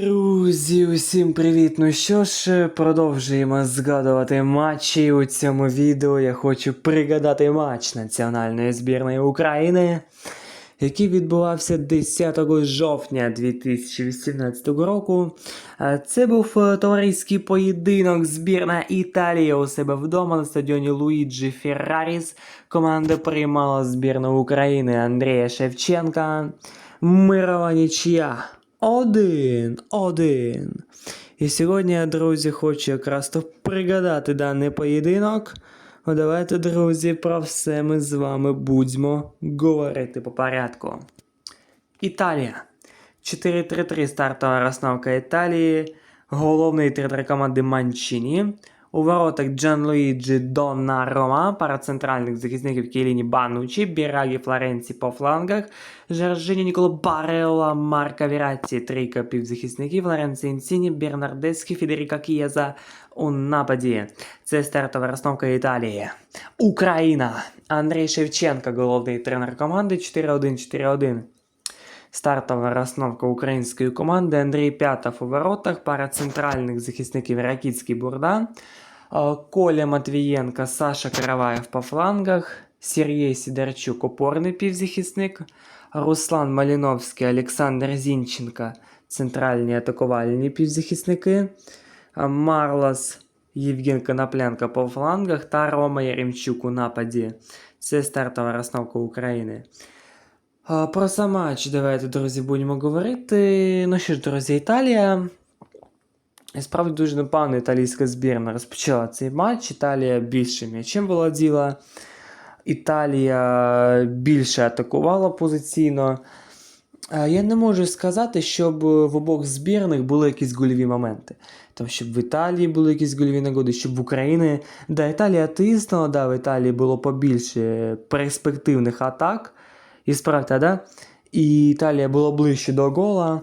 Друзі, усім привіт! Ну що ж, продовжуємо згадувати матчі. У цьому відео я хочу пригадати матч національної збірної України, який відбувався 10 жовтня 2018 року. Це був е, товариський поєдинок збірна Італії у себе вдома на стадіоні Луїджі Ферраріс. Команда приймала збірну України Андрія Шевченка. Мирова нічия. Один, один. І сьогодні, я, друзі, хочу якраз то пригадати даний поєдинок. Ну, давайте, друзі, про все ми з вами будемо говорити по порядку. Італія. 4-3-3 стартова розстановка Італії. Головний тренер команди Манчині. У воротах Джанлуїджі Доннарома, пара центральних захисників Кіліні Банучі, Бірагі Флоренці по флангах, Жоржині Ніколо Барелла, Марка Віратті, трійка півзахисників, Лоренцо Інсіні, Бернардеський, Федеріка Кієза у нападі. Це стартова розстановка Італії. Україна. Андрій Шевченко, головний тренер команди 4-1-4-1. Стартова розстановка української команди Андрій П'ятов у воротах, пара центральних захисників Ракітський Бурда, е, Коля Матвієнка, Саша Караваєв по флангах, Сергій Сідорчук, опорний півзахисник, Руслан Маліновський, Олександр Зінченка, центральні атакувальні півзахисники, Марлас Євген Коноплянка по флангах та Рома Яремчук у нападі. Це стартова розстановка України. Про сам матч давайте, друзі, будемо говорити. Ну що ж, друзі, Італія. І Справді дуже непогано італійська збірна розпочала цей матч. Італія більше м'ячем володіла. Італія більше атакувала позиційно. Я не можу сказати, щоб в обох збірних були якісь гольові моменти. Там, щоб в Італії були якісь гольові нагоди, щоб в Україні. Да, Італія тиснула, да, в Італії було побільше перспективних атак. І справді, да? І Італія була ближче до гола.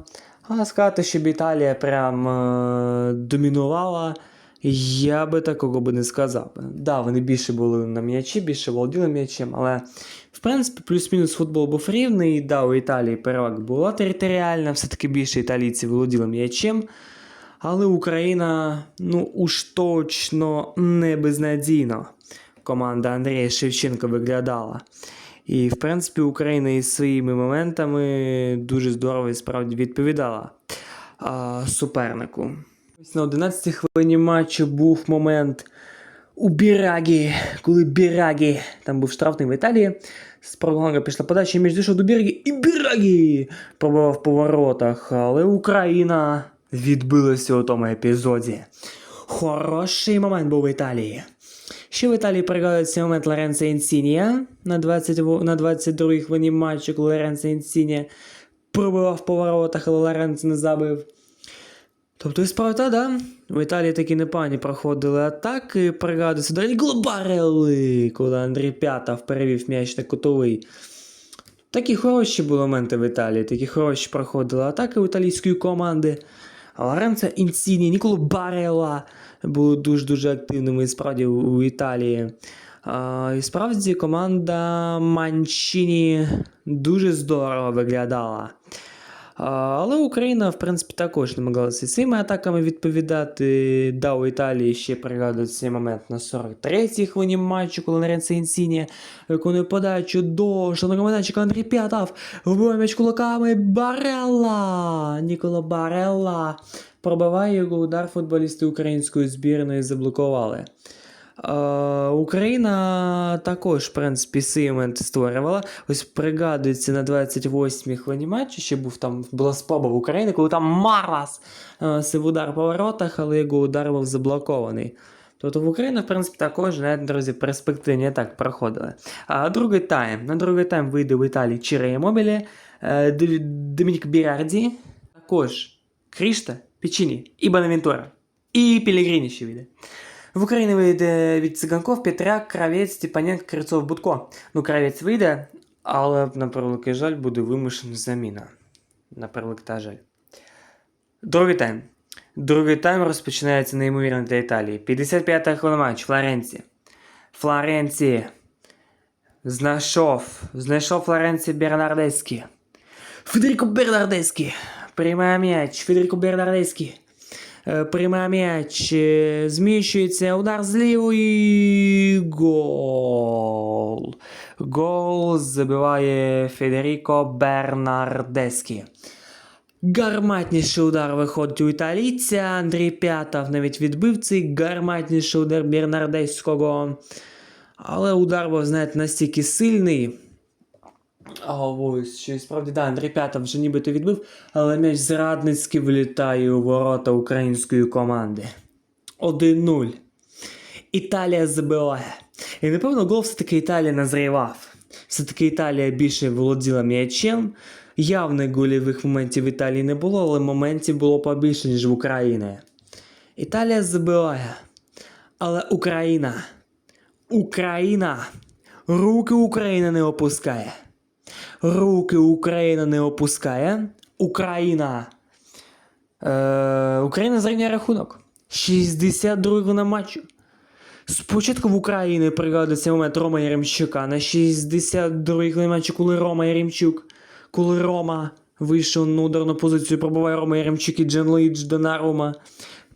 А сказати, щоб Італія прям е- домінувала, я би такого би не сказав. би. Да, вони більше були на м'ячі, більше володіли м'ячем, але в принципі плюс-мінус футбол був рівний. Да, у Італії перевага була територіальна, все-таки більше італійці володіли м'ячем. Але Україна, ну уж точно не безнадійно. Команда Андрія Шевченка виглядала. І, в принципі, Україна із своїми моментами дуже здорово і справді відповідала а, супернику. Ось на 11-й хвилині матчу був момент у Бірагі, коли Бірагі, там був штрафний в Італії. З Проголанга пішла подача, між дійшов до Бірагі, і Бірагі пробував по воротах, але Україна відбилася у тому епізоді. Хороший момент був в Італії. Ще в Італії пригадують цей момент Лоренцо Інсінія на 20, на 22-й хвилині матчу, коли Лоренцо Інсінія пробивав по воротах, але Лоренцо не забив. Тобто, і справді, да, в Італії такі непогані проходили атаки, пригадується до Ніколо Барелли, коли Андрій П'ятов перевів м'яч на кутовий. Такі хороші були моменти в Італії, такі хороші проходили атаки у італійської команди. Лоренцо Інсіні, Ніколо Барела були дуже-дуже активними справді у Італії. І справді команда Манчині дуже здорово виглядала. Але Україна, в принципі, також намагалася цими атаками відповідати. Да, у Італії ще пригадують цей момент на 43-й хвилині матчу, коли Лоренцо Інсіні виконує подачу до шановного Андрій П'ятов. Вбиває м'яч кулаками Барелла. Нікола Барелла. Пробиває його удар футболісти української збірної заблокували. Україна також, в принципі, свій момент створювала. Ось пригадується на 28-й хвилині матчу, ще був там була спроба в Україні, коли там Марлас е, сив удар по воротах, але його удар був заблокований. Тобто в Україні, в принципі, також, навіть, друзі, перспективні так проходили. А другий тайм. На другий тайм вийде в Італії Чирея Мобілі, е, Домінік Бірарді, також Крішта, Печіні і Бонавентура. І Пілігріні ще вийде. В Україні вийде від циганков Петряк, Кравець, Степаненко, Крицов, Будко. Ну, Кравець вийде, але на превеликий жаль буде вимушена заміна. На превеликий жаль. Другий тайм. Другий тайм розпочинається неймовірно для Італії. 55-та хвилина матч. Флоренці. Флоренці. Знайшов. Знайшов Флоренці Бернардеський. Федеріко Бернардеський. Приймає м'яч. Федерико Бернардеський. Е, Приймає м'яч. Зміщується. Удар з лівої. Гол. Гол забиває Федеріко Бернардеський. Гарматніший удар виходить у італійця. Андрій П'ятов навіть відбив цей гарматніший удар Бернардеського. Але удар був, знаєте, настільки сильний. А ось, що справді, да, Андрій П'ятов вже нібито відбив, але м'яч зрадницьки влітає у ворота української команди. 1-0. Італія забиває. І напевно гол все-таки Італія назрівав. Все-таки Італія більше володіла м'ячем. Явних гольових моментів в Італії не було, але моментів було побільше, ніж в Україні. Італія забиває. Але Україна. Україна. Руки Україна не опускає. Руки Україна не опускає. Україна. Е, Україна зрівняє рахунок. 62 на матчу. Спочатку в Україні пригадується момент Рома Яремчука на 62-й матчі, коли Рома Яремчук, коли Рома вийшов на ударну позицію, пробуває Рома Яремчук і Джен Луїдж Донарума.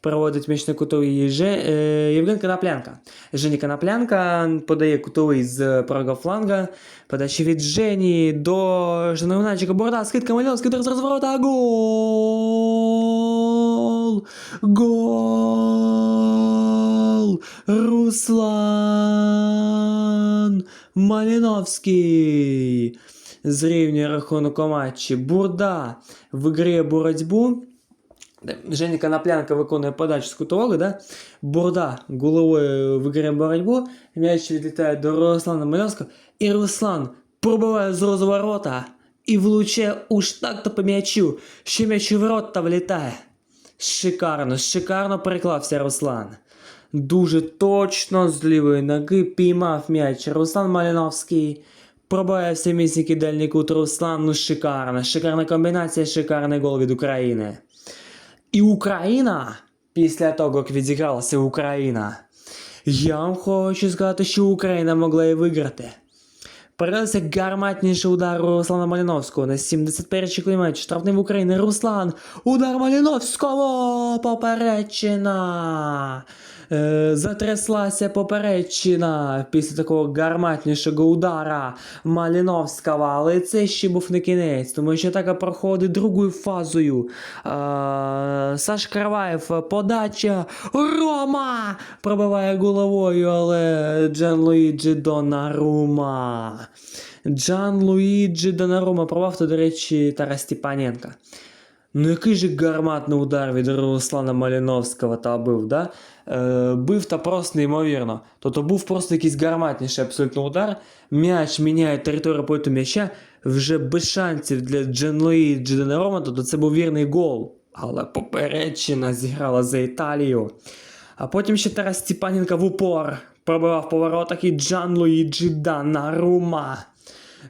Проводить м'яч на кутовий е, Євген Коноплянка. Жені Коноплянка подає кутовий з правого фланга. Подача від Жені до Жановначика Борда. Скидка Мальовський до розворота. Гол! Гол! Руслан Маліновський. Зрівнює рахунок у матчі. Бурда виграє боротьбу. Женя Коноплянка виконує подачу з да? Бурда головою виграє боротьбу, м'яч відлітає до Руслана Мальовського, і Руслан пробиває з розворота і влучає уж так-то по м'ячу, що м'яч у ворота влітає. Шикарно, шикарно переклався Руслан. Дуже точно з лівої ноги піймав м'яч Руслан Маліновський. Пробиває всі місяки дальній кут Руслан. Ну шикарно, шикарна комбінація, шикарний гол від України. І Україна, після того, як відігралася Україна, я вам хочу сказати, що Україна могла і виграти. Передався гарматніший удар Руслана Маліновського на 71-й клімач. Штрафний в Україні Руслан. Удар Маліновського! Поперечина! Е, затряслася поперечина після такого гарматнішого удара Маліновського. Але це ще був не кінець, тому що атака проходить другою фазою. Саш Караваєв, подача. Рома! Пробиває головою, але Джан Луїджі Донарума. Джан Луїджі Донарума пробав, то, до речі, Тарас Степаненка. Ну, який же гарматний удар від Руслана Маліновського та був, да? Е, бив та просто неймовірно. Тобто був просто якийсь гарматніший абсолютно удар. М'яч міняє територію польоту м'яча вже без шансів для Дженлої Джеденарома, тобто це був вірний гол. Але попередчина зіграла за Італію. А потім ще Тарас Степаненко в упор пробивав по воротах і Джан Луїджі Донарума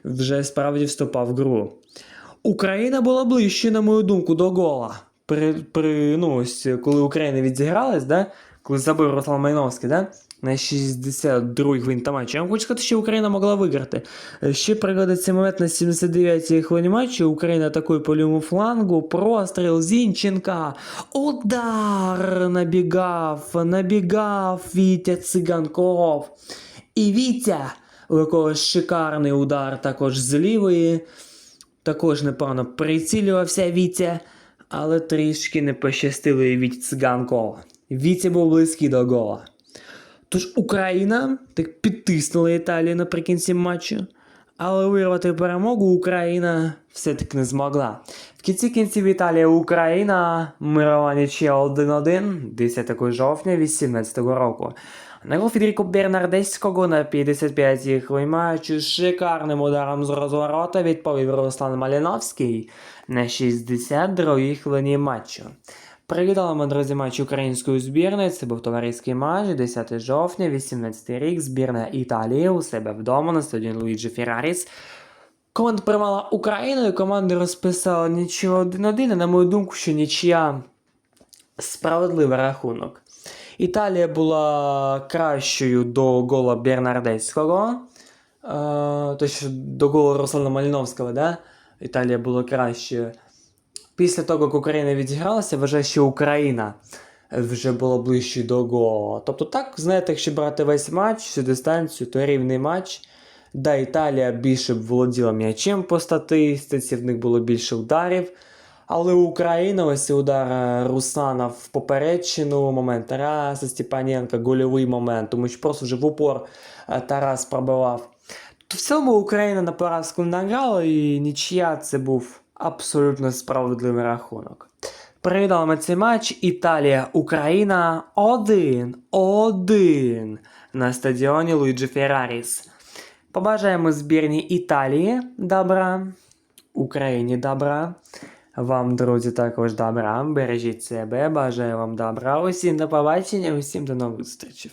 вже справді вступав в гру. Україна була ближче, на мою думку, до гола. При, при, ну, ось, коли Україна відзігралась, да? коли забив Руслан Майновський, да? на 62-й хвилині та матчі. Я вам хочу сказати, що Україна могла виграти. Е, Ще пригодиться момент на 79-й хвилині матчу. Україна атакує по лівому флангу. Простріл Зінченка. Удар набігав, набігав Вітя Циганков. І Вітя, у якого шикарний удар також з лівої. Також непогано прицілювався Вітя, але трішки не пощастило і від Циганкова. Вітя був близький до гола. Тож Україна так підтиснула Італію наприкінці матчу, але вирвати перемогу Україна все-таки не змогла. В кінці кінців Італія Україна мирова нічия 1-1 10 жовтня 2018 року. На гол Федеріко Бернардеського на 55-й хвилині з шикарним ударом з розворота відповів Руслан Маліновський на 62-й хвилині матчу. Привітали ми, друзі, матч української збірної. Це був товариський матч 10 жовтня, 18 рік. Збірна Італії у себе вдома на стадіоні Луїджі Ферраріс. Команда приймала Україну, і команди розписала нічого 1-1. І, на мою думку, що нічия справедливий рахунок. Італія була кращою до гола Бернардецького. Е, точніше, до голу Руслана Маліновського, да? Італія була кращою. Після того, як Україна відігралася, вважаю, що Україна вже була ближче до голу. Тобто, так, знаєте, якщо брати весь матч, всю дистанцію, то рівний матч. Да, Італія більше б володіла м'ячем по статистиці, в них було більше ударів. Але Україна, ось удар е, Руслана в попередчину, момент Тараса Степаненка, гольовий момент, тому що просто вже в упор е, Тарас пробивав. В цьому Україна на поразку награла, і нічия це був абсолютно справедливий рахунок. Переглядали цей матч Італія-Україна 1-1 на стадіоні Луїджі Ферраріс. Побажаємо збірній Італії добра, Україні добра. Вам, друзі, також добра. Бережіть себе, бажаю вам добра. Усім до побачення, усім до нових зустрічей.